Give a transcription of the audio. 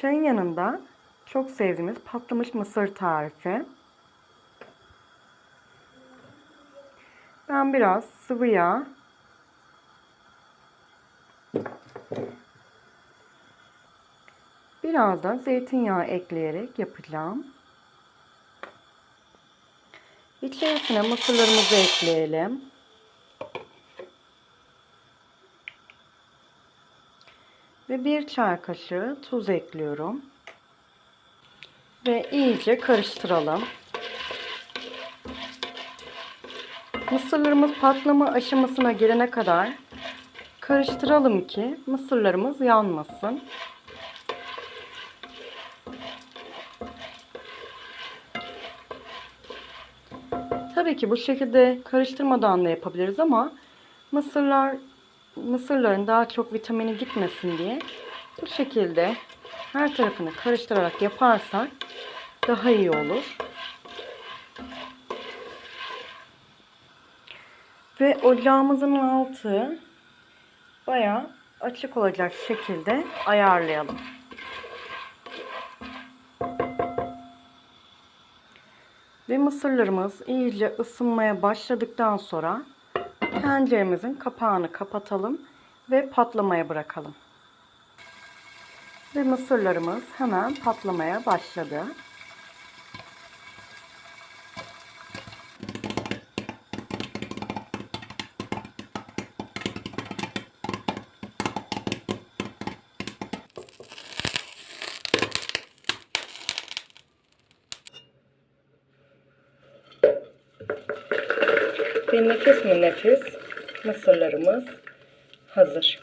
Çayın yanında çok sevdiğimiz patlamış mısır tarifi. Ben biraz sıvı yağ biraz da zeytinyağı ekleyerek yapacağım. İçerisine mısırlarımızı ekleyelim. Ve bir çay kaşığı tuz ekliyorum. Ve iyice karıştıralım. Mısırlarımız patlama aşamasına gelene kadar karıştıralım ki mısırlarımız yanmasın. Tabii ki bu şekilde karıştırmadan da yapabiliriz ama mısırlar mısırların daha çok vitamini gitmesin diye bu şekilde her tarafını karıştırarak yaparsak daha iyi olur. Ve ocağımızın altı bayağı açık olacak şekilde ayarlayalım. Ve mısırlarımız iyice ısınmaya başladıktan sonra tenceremizin kapağını kapatalım ve patlamaya bırakalım. Ve mısırlarımız hemen patlamaya başladı. Ve nefis mi nefis mısırlarımız hazır.